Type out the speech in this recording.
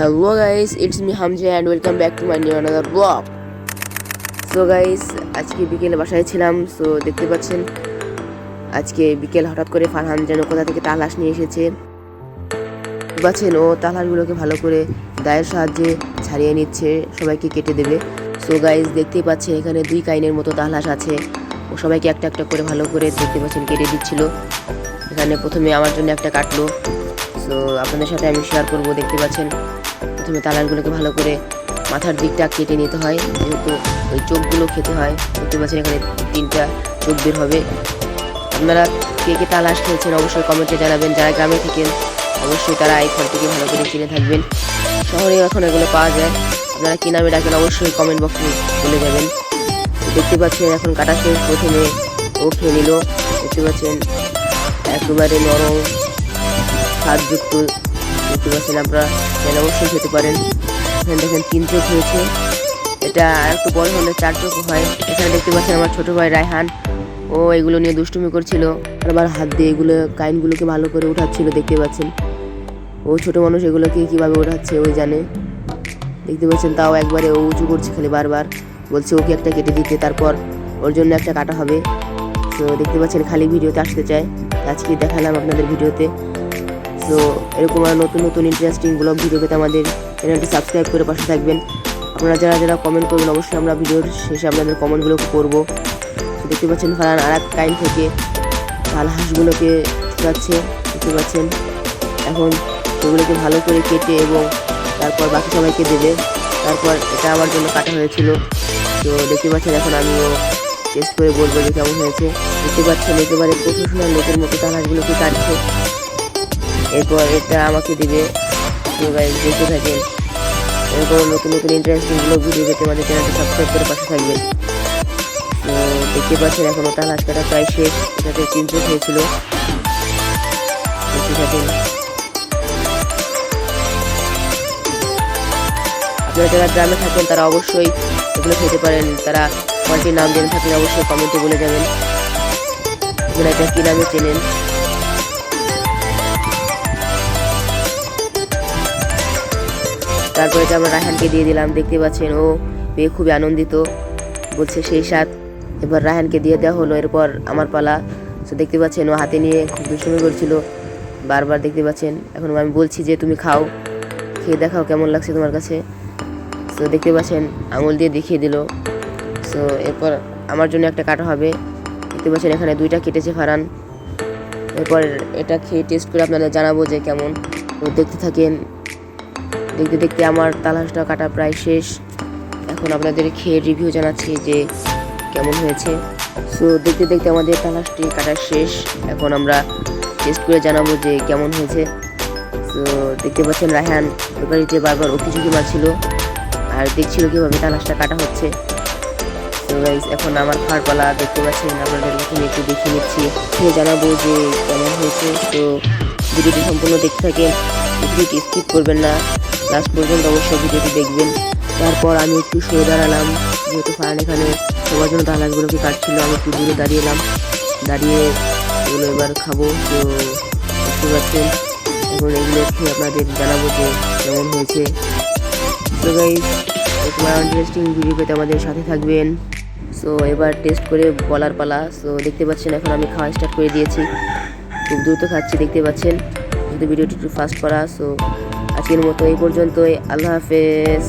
Hello guys, it's me Hamza and welcome back to my new another vlog. So guys, আজকে বিকেলে বাসায় ছিলাম so দেখতে পাচ্ছেন আজকে বিকেল হঠাৎ করে ফারহান যেন কোথা থেকে তালাশ নিয়ে এসেছে। পাচ্ছেন ও তালাশগুলোকে ভালো করে দায়ের সাহায্যে ছাড়িয়ে নিচ্ছে সবাইকে কেটে দেবে। সো গাইজ দেখতেই পাচ্ছেন এখানে দুই কাইনের মতো তালাশ আছে। ও সবাইকে একটা একটা করে ভালো করে দেখতে পাচ্ছেন কেটে দিচ্ছিল। এখানে প্রথমে আমার জন্য একটা কাটলো। সো আপনাদের সাথে আমি শেয়ার করব দেখতে পাচ্ছেন। প্রথমে তালারগুলোকে ভালো করে মাথার দিকটা কেটে নিতে হয়, যেহেতু ওই চোখগুলো খেতে হয় দেখতে পাচ্ছেন এখানে তিনটা চোখ বের হবে। আপনারা কে কে তালাশ খেয়েছেন অবশ্যই কমেন্টে জানাবেন। যারা গ্রামে থাকেন, অবশ্যই তারা এই ফলটিকে ভালো করে চিনে থাকবেন। শহরে এখন এগুলো পাওয়া যায়। আপনারা কি নামে ডাকেন অবশ্যই কমেন্ট বক্সে বলে যাবেন। দেখতে পাচ্ছেন এখন কাটা শেষ, প্রথমে ও খেয়ে নিল। দেখতে পাচ্ছেন, একেবারে নরম, স্বাদযুক্ত দেখতে পাচ্ছেন আপনারা চাইলে অবশ্যই খেতে পারেন। এখানে দেখেন তিন চোখ হয়েছে এটা আর একটু বড় হলে চার চোখ হয়। এখানে দেখতে পাচ্ছেন আমার ছোট ভাই রায়হান। ও এগুলো নিয়ে দুষ্টুমি করছিল। আবার হাত দিয়ে এগুলো, কাইনগুলোকে ভালো করে উঠাচ্ছিল দেখতে পাচ্ছেন। ও ছোট মানুষ এগুলোকে কীভাবে ওঠাচ্ছে ওই জানে। দেখতে পাচ্ছেন তাও একবারে ও উঁচু করছে খালি বারবার। বলছে ওকে একটা কেটে দিতে, তারপর ওর জন্য একটা কাটা হবে। তো দেখতে পাচ্ছেন খালি ভিডিওতে আসতে চায়। আজকে দেখালাম আপনাদের ভিডিওতে। সো এরকম আর নতুন নতুন ইন্টারেস্টিং ব্লগ ভিডিও পেতে আমাদের চ্যানেলটি সাবস্ক্রাইব করে পাশে থাকবেন। আপনারা যারা যারা কমেন্ট করবেন, অবশ্যই আমরা ভিডিওর শেষে আপনাদের কমেন্টগুলো করব। তো দেখতে পাচ্ছেন ফারান আর এক কাইন থেকে লাল হাঁসগুলোকে ছুটাচ্ছে দেখতে পাচ্ছেন? এখন সেগুলোকে ভালো করে কেটে এবং তারপর বাকি সবাইকে দেবে। তারপর এটা আমার জন্য কাটা হয়েছিল। তো দেখতে পাচ্ছেন এখন আমিও টেস্ট করে বলব যে কেমন হয়েছে। দেখতে পাচ্ছেন একেবারে প্রফেশনাল লোকের মতো তার হাঁসগুলোকে কাটছে। এরপর এটা আমাকে দিবে দেখতে থাকেন। এরকম নতুন নতুন ইন্টারেস্টিং ব্লগ ভিডিও পেতে আমাদের চ্যানেলটি সাবস্ক্রাইব করে পাশে থাকবেন। তো দেখতে পাচ্ছেন এখন ওটা কাটা প্রায় শেষ। এটাতে তিন চোখ হয়েছিল। দেখতে থাকেন। আপনারা যারা গ্রামে থাকেন, তারা অবশ্যই এগুলো খেতে পারেন। তারা ফলটির নাম জেনে থাকলে অবশ্যই কমেন্টে বলে যাবেন। আপনারা এটা কী নামে চেনেন? তারপরে এটা আমরা রায়হানকে দিয়ে দিলাম, দেখতে পাচ্ছেন ও পেয়ে খুবই আনন্দিত। বলছে সেই সাথ এবার রায়হানকে দিয়ে দেওয়া হলো, এরপর আমার পালা। তো দেখতে পাচ্ছেন ও হাতে নিয়ে খুব দুষ্টুমি করছিল। বারবার দেখতে পাচ্ছেন। এখন আমি বলছি যে, তুমি খাও। খেয়ে দেখাও কেমন লাগছে তোমার কাছে? তো দেখতে পাচ্ছেন, আঙুল দিয়ে দেখিয়ে দিল। সো এরপর আমার জন্য একটা কাটা হবে। দেখতে পাচ্ছেন এখানে দুইটা কেটেছে ফারান এরপর এটা খেয়ে টেস্ট করে আপনাদের জানাব যে কেমন। তো দেখতে থাকেন দেখতে দেখতে আমার তালাশটা কাটা প্রায় শেষ। এখন আপনাদের খেয়ে রিভিউ জানাচ্ছি যে কেমন হয়েছে। সো দেখতে দেখতে আমাদের তালাশটি কাটা শেষ। এখন আমরা টেস্ট করে জানাব যে কেমন হয়েছে। তো দেখতে পাচ্ছেন রায়হান তরকারিতে বারবার ওকি ঝুঁকি মারছিল আর দেখছিল কীভাবে তালাশটা কাটা হচ্ছে। তো এখন আমার খাওয়ার পালা দেখতে পাচ্ছেন, আপনাদের এখানে একটু দেখে নিচ্ছি। খেয়ে জানাব যে কেমন হয়েছে। তো ভিডিওটি সম্পূর্ণ দেখতে থাকেন ভিডিওটি স্কিপ করবেন না। লাস্ট পর্যন্ত অবশ্যই ভিডিওটি দেখবেন। তারপর আমি একটু সরে দাঁড়ালাম, যেহেতু ফারান এখানে সবার জন্য তালাশগুলোকে কাটছিল, আমি একটু দূরে দাঁড়িয়েলাম দাঁড়িয়ে এগুলো এবার খাব, তো দেখতে পাচ্ছেন। এখন এগুলো খেয়ে আপনাদের জানাব যে কেমন হয়েছে। তো গাইজ ইন্টারেস্টিং ভিডিও পেতে আমাদের সাথে থাকবেন। সো এবার টেস্ট করে বলার পালা। সো দেখতে পাচ্ছেন, এখন আমি খাওয়া স্টার্ট করে দিয়েছি। খুব দ্রুত খাচ্ছি, দেখতে পাচ্ছেন। যদি ভিডিওটি একটু ফাস্ট করা সো আজকের মতো এই পর্যন্তই। আল্লাহ হাফেজ।